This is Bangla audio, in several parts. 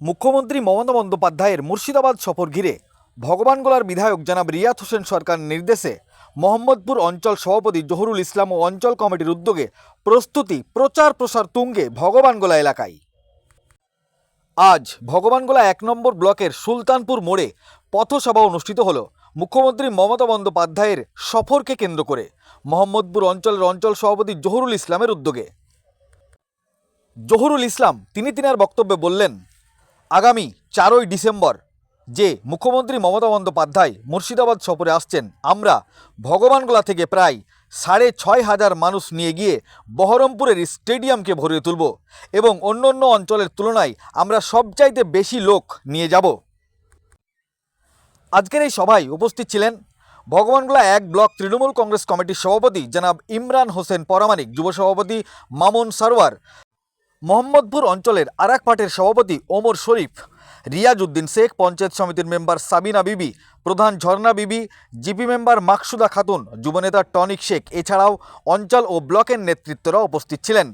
মুখ্যমন্ত্রী মমতা বন্দ্যোপাধ্যায়ের মুর্শিদাবাদ সফর ঘিরে ভগবানগোলার বিধায়ক জনাব রিয়াত হোসেন সরকার নির্দেশে মোহাম্মদপুর অঞ্চল সভাপতি জহুরুল ইসলাম ও অঞ্চল কমিটির উদ্যোগে প্রস্তুতি, প্রচার প্রসার তুঙ্গে ভগবানগোলা এলাকায়। আজ ভগবানগোলা এক নম্বর ব্লকের সুলতানপুর মোড়ে পথসভা অনুষ্ঠিত হলো। মুখ্যমন্ত্রী মমতা বন্দ্যোপাধ্যায়ের সফরকে কেন্দ্র করে মোহাম্মদপুর অঞ্চলের অঞ্চল সভাপতি জহুরুল ইসলামের উদ্যোগে। জহুরুল ইসলাম, তিনি তিনার বক্তব্যে বললেন আগামী চারই ডিসেম্বর যে মুখ্যমন্ত্রী মমতা বন্দ্যোপাধ্যায় মুর্শিদাবাদ সফরে আসছেন, আমরা ভগবানগোলা থেকে প্রায় সাড়ে ছয় হাজার মানুষ নিয়ে গিয়ে বহরমপুরের স্টেডিয়ামকে ভরিয়ে তুলব এবং অন্য অন্য অঞ্চলের তুলনায় আমরা সবচাইতে বেশি লোক নিয়ে যাব। আজকের এই সভায় উপস্থিত ছিলেন ভগবানগোলা এক ব্লক তৃণমূল কংগ্রেস কমিটির সভাপতি জনাব ইমরান হোসেন পরামানিক, যুব সভাপতি মামুন সারওয়ার মোহাম্মদপুর অঞ্চলের আরাক পাটের সভাপতি ওমর শরীফ রিয়াজ উদ্দিন শেখ, পঞ্চায়েত সমিতির মেম্বার সাবিনা বিবি, প্রধান ঝর্ণা বিবি, জিপি মেম্বার মাকসুদা খাতুন, যুবনেতা টনিক শেখ, এছাড়াও অঞ্চল ও ব্লকের নেতৃত্বরা উপস্থিত ছিলেন।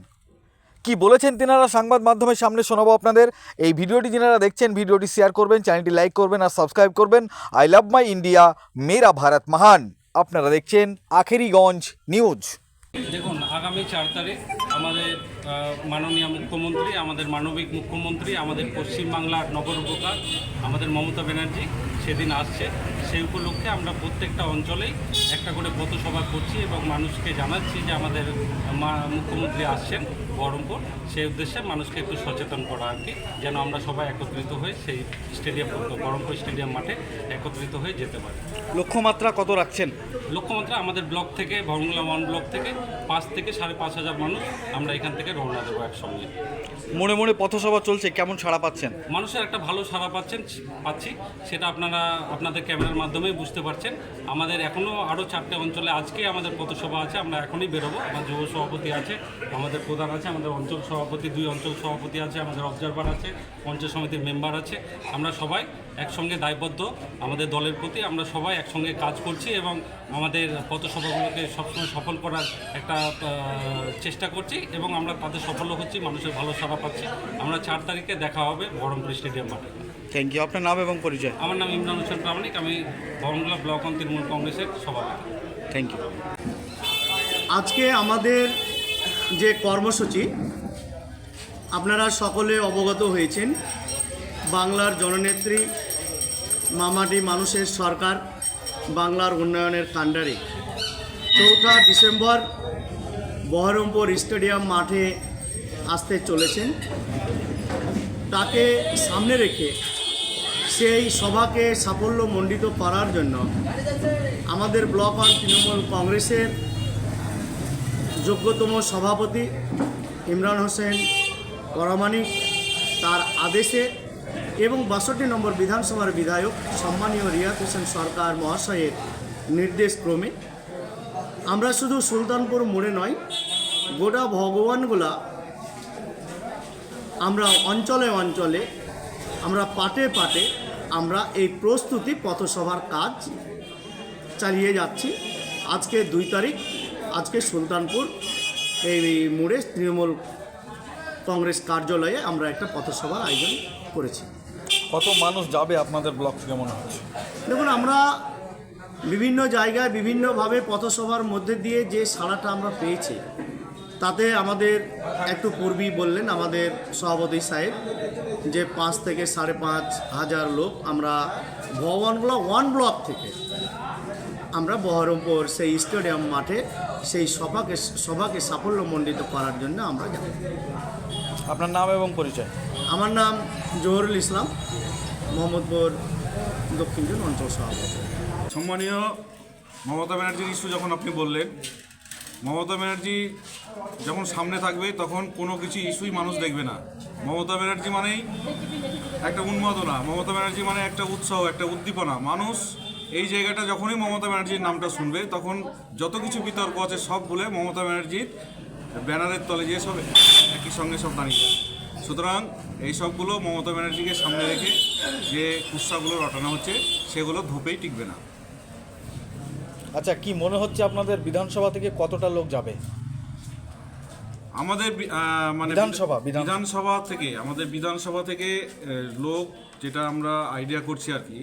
কি বলেছেন তিনারা? সংবাদ মাধ্যমের সামনে শোনাবো আপনাদের। এই ভিডিওটি যিনারা দেখছেন, ভিডিওটি শেয়ার করবেন, চ্যানেলটি লাইক করবেন আর সাবস্ক্রাইব করবেন। আই লাভ মাই ইন্ডিয়া, মেরা ভারত মহান। আপনারা দেখছেন আখেরিগঞ্জ নিউজ। দেখুন, আগামী চার তারিখ আমাদের মাননীয় মুখ্যমন্ত্রী, আমাদের মানবিক মুখ্যমন্ত্রী, আমাদের পশ্চিমবাংলার নগর উপকার, আমাদের মমতা ব্যানার্জি সেদিন আসছে। সেই উপলক্ষে আমরা প্রত্যেকটা অঞ্চলেই একটা করে পথসভা করছি এবং মানুষকে জানাচ্ছি যে আমাদের মুখ্যমন্ত্রী আসছেন। বহরমপুর সেই উদ্দেশ্যে মানুষকে একটু সচেতন করা আর কি যেন আমরা সবাই একত্রিত হয়ে সেই স্টেডিয়াম বহরমপুর স্টেডিয়াম মাঠে একত্রিত হয়ে যেতে পারি। লক্ষ্যমাত্রা কত রাখছেন? লক্ষ্যমাত্রা আমাদের ব্লক থেকে ভরমুলা ওয়ান ব্লক থেকে পাঁচ থেকে সাড়ে পাঁচ হাজার মানুষ আমরা এখান থেকে রওনা দেবো একসঙ্গে। মনে মনে পথসভা চলছে কেমন ছাড়া পাচ্ছেন? মানুষের একটা ভালো সাড়া পাচ্ছেন পাচ্ছি সেটা আপনারা আপনাদের ক্যামেরার মাধ্যমেই বুঝতে পারছেন। আমাদের এখনও আরও চারটে অঞ্চলে আজকে আমাদের পথসভা আছে আমরা এখনই বেরোবো আমার যুব সভাপতি আছে আমাদের প্রধান আছে। আমাদের অঞ্চল সভাপতি দুই অঞ্চল সভাপতি আছে আমাদের অবজারভার আছে পঞ্চায়েত সমিতির মেম্বার আছে। আমরা সবাই একসঙ্গে দায়বদ্ধ আমাদের দলের প্রতি আমরা সবাই একসঙ্গে কাজ করছি এবং আমাদের পথসভাগুলোকে সবসময় সফল করার একটা চেষ্টা করছি এবং আমরা তাদের সফল হচ্ছি মানুষের ভালো সাড়া পাচ্ছি। আমরা চার তারিখে দেখা হবে বহরমপুর স্টেডিয়াম মাঠে। থ্যাংক ইউ আপনার নাম এবং পরিচয়? আমার নাম ইমরান হোসেন প্রামাণিক আমি বহরমপুলা ব্লক অন তৃণমূল কংগ্রেসের সভাপতি। থ্যাংক ইউ আজকে আমাদের যে কর্মসূচি, আপনারা সকলে অবগত হয়েছেন। বাংলার জননেত্রী মামাটি মানুষের সরকার বাংলার উন্নয়নের কাণ্ডারে। চৌঠা ডিসেম্বর বহরমপুর স্টেডিয়াম মাঠে আসতে চলেছেন। তাকে সামনে রেখে সেই সভাকে সাফল্যমণ্ডিত করার জন্য আমাদের ব্লক অন তৃণমূল কংগ্রেসের যোগ্যতম সভাপতি ইমরান হোসেন পরামানিক তার আদেশে এবং বাষট্টি নম্বর বিধানসভার বিধায়ক সম্মানীয় রিয়াত হোসেন সরকার মহাশয়ের নির্দেশ ক্রমে আমরা শুধু সুলতানপুর মোড়ে নয়, গোটা ভগবানগুলা আমরা অঞ্চলে অঞ্চলে, আমরা পাটে পাটে আমরা এই প্রস্তুতি পথসভার কাজ চালিয়ে যাচ্ছি। আজকে দুই তারিখ আজকে সুলতানপুর এই মোড়ে তৃণমূল কংগ্রেস কার্যালয়ে আমরা একটা পথসভার আয়োজন করেছি। কত মানুষ যাবে আপনাদের ব্লক থেকে মনে হচ্ছে? দেখুন আমরা বিভিন্ন জায়গায় বিভিন্নভাবে পথসভার মধ্যে দিয়ে যে সাড়াটা আমরা পেয়েছি তাতে আমাদের একটু পূর্বেই বললেন আমাদের সভাপতি সাহেব যে পাঁচ থেকে সাড়ে পাঁচ হাজার লোক আমরা ভগবানগুলো ওয়ান ব্লক থেকে আমরা বহরমপুর সেই স্টেডিয়াম মাঠে সেই সভাকে সভাকে সাফল্যমণ্ডিত করার জন্য আমরা যাব। আপনার নাম এবং পরিচয়? আমার নাম জহুরুল ইসলাম মোহাম্মদপুর দক্ষিণ জোন অঞ্চল সভাপতি। সম্মানীয় মমতা ব্যানার্জির ইস্যু যখন আপনি বললেন মমতা ব্যানার্জি যখন সামনে থাকবে তখন কোনো কিছু ইস্যুই মানুষ দেখবে না। মমতা ব্যানার্জি মানেই একটা উন্মাদনা মমতা ব্যানার্জি মানে একটা উৎসাহ একটা উদ্দীপনা। মানুষ এই জায়গাটা যখনই মমতা ব্যানার্জির নামটা শুনবে তখন যত কিছু বিতর্ক আছে সব বলে মমতা ব্যানার্জির ব্যানারের তলে গিয়ে সব একই সঙ্গে সব দাঁড়িয়ে সুতরাং এই সবগুলো মমতা ব্যানার্জিকে সামনে রেখে যে কুৎসাগুলো রটানো হচ্ছে সেগুলো ধোপেই টিকবে না। আচ্ছা কি মনে হচ্ছে আপনাদের বিধানসভা থেকে কতটা লোক যাবে? আমাদের মানে বিধানসভা, বিধানসভা থেকে আমাদের বিধানসভা থেকে লোক যেটা আমরা আইডিয়া করছি আর কি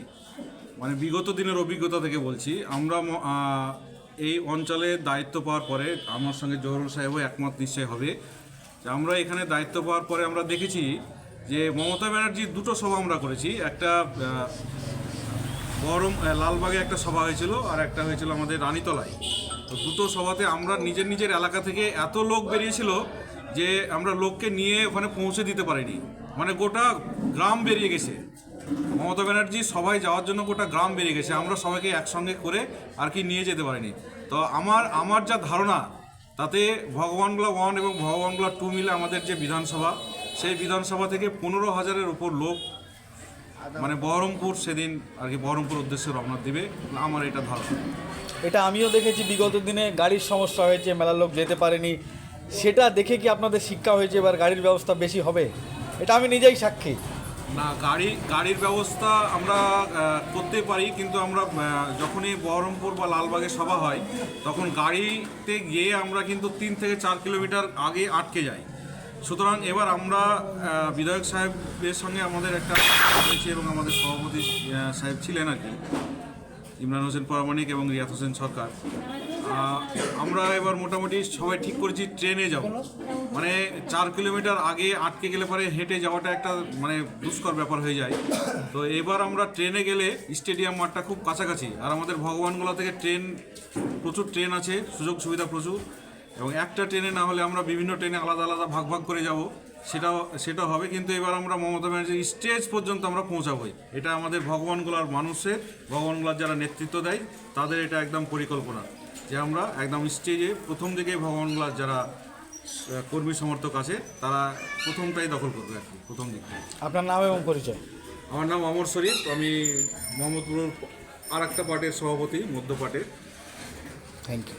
মানে বিগত দিনের অভিজ্ঞতা থেকে বলছি, আমরা এই অঞ্চলে দায়িত্ব পাওয়ার পরে আমার সঙ্গে জহরুল সাহেবও একমত নিশ্চয় হবে। যে আমরা এখানে দায়িত্ব পাওয়ার পরে আমরা দেখেছি যে মমতা ব্যানার্জির দুটো সভা আমরা করেছি। একটা বহরম লালবাগে একটা সভা হয়েছিল আর একটা হয়েছিল আমাদের রানীতলায়। তো দুটো সভাতে আমরা নিজের নিজের এলাকা থেকে এত লোক বেরিয়েছিল যে আমরা লোককে নিয়ে ওখানে পৌঁছে দিতে পারিনি। মানে গোটা গ্রাম বেরিয়ে গেছে। মমতা ব্যানার্জি সবাই যাওয়ার জন্য গোটা গ্রাম বেরিয়ে গেছে, আমরা সবাইকে একসঙ্গে করে আর কি নিয়ে যেতে পারিনি। তো আমার আমার যা ধারণা, তাতে ভগবানগুলা ওয়ান এবং ভগবানগুলা টু মিলে আমাদের যে বিধানসভা, সেই বিধানসভা থেকে পনেরো হাজারের উপর লোক মানে বহরমপুর সেদিন আর কি বহরমপুর উদ্দেশ্যে রওনা দিবে, আমার এটা ধারণা। এটা আমিও দেখেছি, বিগত দিনে গাড়ির সমস্যা হয়েছে, মেলার লোক যেতে পারেনি। সেটা দেখে কি আপনাদের শিক্ষা হয়েছে, এবার গাড়ির ব্যবস্থা বেশি হবে? এটা আমি নিজেই সাক্ষী। না, গাড়ি, গাড়ির ব্যবস্থা আমরা করতে পারি, কিন্তু আমরা যখনই বহরমপুর বা লালবাগে সভা হয়, তখন গাড়িতে গিয়ে আমরা কিন্তু তিন থেকে চার কিলোমিটার আগে আটকে যাই। সুতরাং এবার আমরা বিধায়ক সাহেবের সঙ্গে আমাদের একটা হয়েছে এবং আমাদের সভাপতি সাহেব ছিলেন আর কি। ইমরান হোসেন পরামানিক এবং রিয়াত হোসেন সরকার। আমরা এবার মোটামুটি সবাই ঠিক করেছি, ট্রেনে যাব। মানে চার কিলোমিটার আগে আটকে গেলে পরে হেঁটে যাওয়াটা একটা মানে দুষ্কর ব্যাপার হয়ে যায়। তো এবার আমরা ট্রেনে গেলে স্টেডিয়াম মাঠটা খুব কাছাকাছি। আর আমাদের ভগবানগোলা থেকে ট্রেন, প্রচুর ট্রেন আছে, সুযোগ সুবিধা প্রচুর। এবং একটা ট্রেনে না হলে আমরা বিভিন্ন ট্রেনে আলাদা আলাদা ভাগ ভাগ করে যাব। সেটাও, সেটা হবে, কিন্তু এবার আমরা মমতা ব্যানার্জির স্টেজ পর্যন্ত আমরা পৌঁছাবই। এটা আমাদের ভগবানগুলার মানুষের, ভগবানগুলার যারা নেতৃত্ব দেয়, তাদের এটা একদম পরিকল্পনা। যে আমরা একদম স্টেজে প্রথম দিকে ভগবানগুলার যারা কর্মী সমর্থক আছে তারা প্রথমটাই দখল করবে আর কি প্রথম দিক থেকে। আপনার নাম এবং পরিচয়? আমার নাম অমর শরীফ আমি মোহাম্মদপুর আর একটা পার্টির সভাপতি মধ্য পার্টির থ্যাংক ইউ